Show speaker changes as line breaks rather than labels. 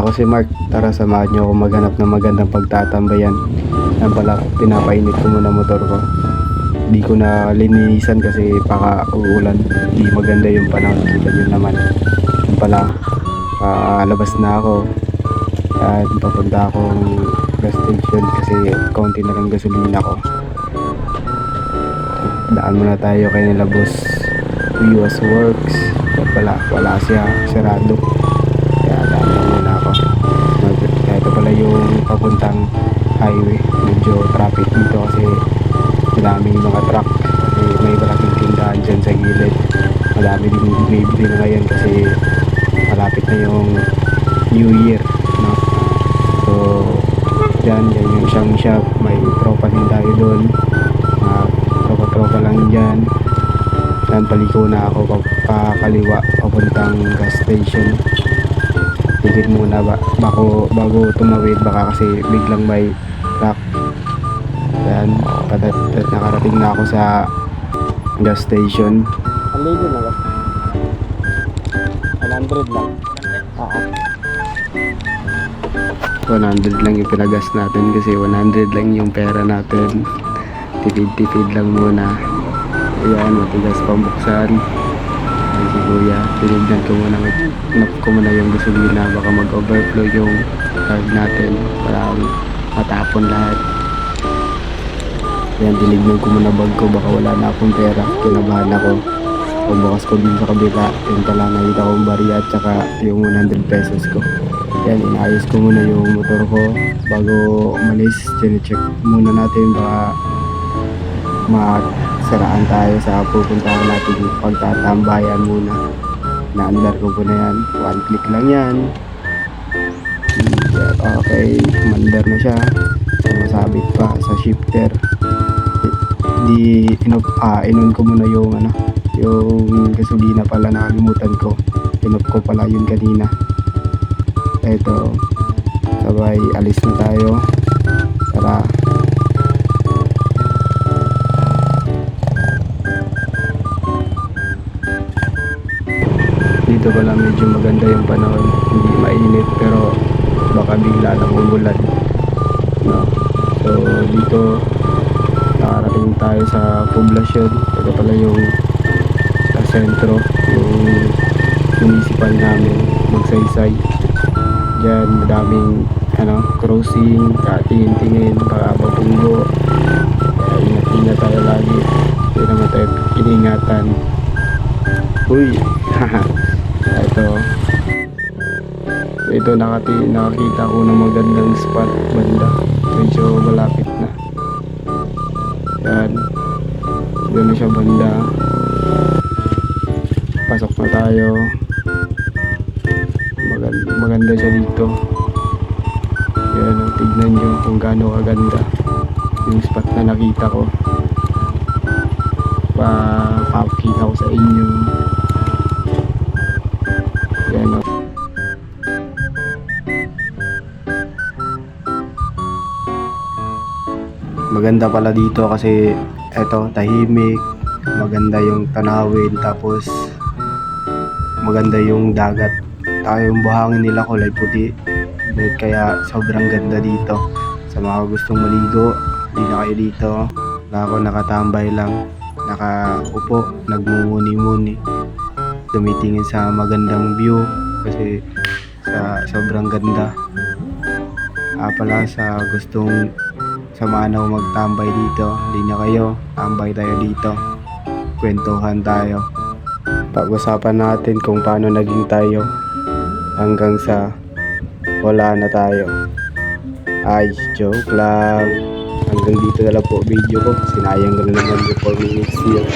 Ako si Mark, tara samahan niyo ako maghanap ng magandang pagtatambayan. Yan pala, pinapainit ko muna motor ko. Di ko na lininisan kasi baka uulan. Di maganda yung panahon. Kita niyo naman. Yan pala, palabas na ako. At papunta akong gas station kasi konti na lang gasolina ko. Daan muna tayo kay nila boss. US Works. Pala, wala siya. Sarado. Kaya daan lang muna ako. Mag- Kaya ito pala yung papuntang highway. Medyo traffic dito kasi madaming mga truck. Kasi may malaking tindahan dyan sa gilid. Madami din bumibili na ngayon kasi malapit na yung New Year. No? So, dyan, yan yung isang shop. May tropa din tayo doon. Mga tropa-tropa lang dyan. Yan, paliko na ako pa, pakaliwa papuntang gas station. Tigit muna ba, bako, bago tumawid baka kasi biglang may truck. Yan, padat, nakarating na ako sa gas station.
Ang ligo na ba? 100 lang. Oo.
100 lang yung pinagas natin kasi 100 lang yung pera natin. Tipid-tipid lang muna. Ayan, matigas pambuksan. Ayan si kuya. Tinignan ko muna, nap ko muna yung gasolina. Baka mag-overflow yung card natin. Para matapon lahat. Ayan, tinignan ko muna bag ko. Baka wala na akong pera. Kinabahan ako. Pagbukas ko din sa kabila. Yung pala nakita kong bariya at saka yung 100 pesos ko. Yan, inayos ko muna yung motor ko bago umalis. Chine-check muna natin baka masaraan tayo sa pupuntahan natin pagtatambayan muna. Naandar ko po na yan. One click lang yan. Okay, mandar na siya. Masabit pa sa shifter. Di, inop, ah, inon ko muna yung ano, yung gasolina pala nakalimutan ko. Inop ko pala yun kanina. Eto, sabay alis na tayo. Tara. Medyo maganda yung panahon. Hindi mainit pero baka bigla lang umulan. No? So dito nakarating tayo sa poblasyon. Ito pala yung sa sentro, yung municipal namin, magsaysay. Diyan madaming ano, crossing, katingin-tingin, baka mapunggo. Ingat-ingat tayo lagi. Hindi naman tayo iningatan. Uy! Ito. Ito nakati nakakita ko ng magandang spot banda. Medyo malapit na. Yan. Doon na siya banda. Pasok na tayo. Maganda, maganda siya dito. Yan, oh, tignan nyo kung gaano kaganda yung spot na nakita ko. Pa, papakita ko sa inyo. Maganda pala dito kasi eto tahimik maganda yung tanawin tapos maganda yung dagat. Tayo yung buhangin nila kulay puti. Dahil kaya sobrang ganda dito. Sa mga gustong maligo di na kayo dito. Ako nakatambay lang. Nakaupo nagmumuni-muni. Tumitingin sa magandang view kasi sa sobrang ganda. Ah pala sa gustong samahan ako magtambay dito. Hindi na kayo, tambay tayo dito. Kwentuhan tayo. Pag-usapan natin kung paano naging tayo hanggang sa wala na tayo. Ay, joke lang. Hanggang dito na lang po video ko. Sinayang ko na naman yung 4 minutes yun.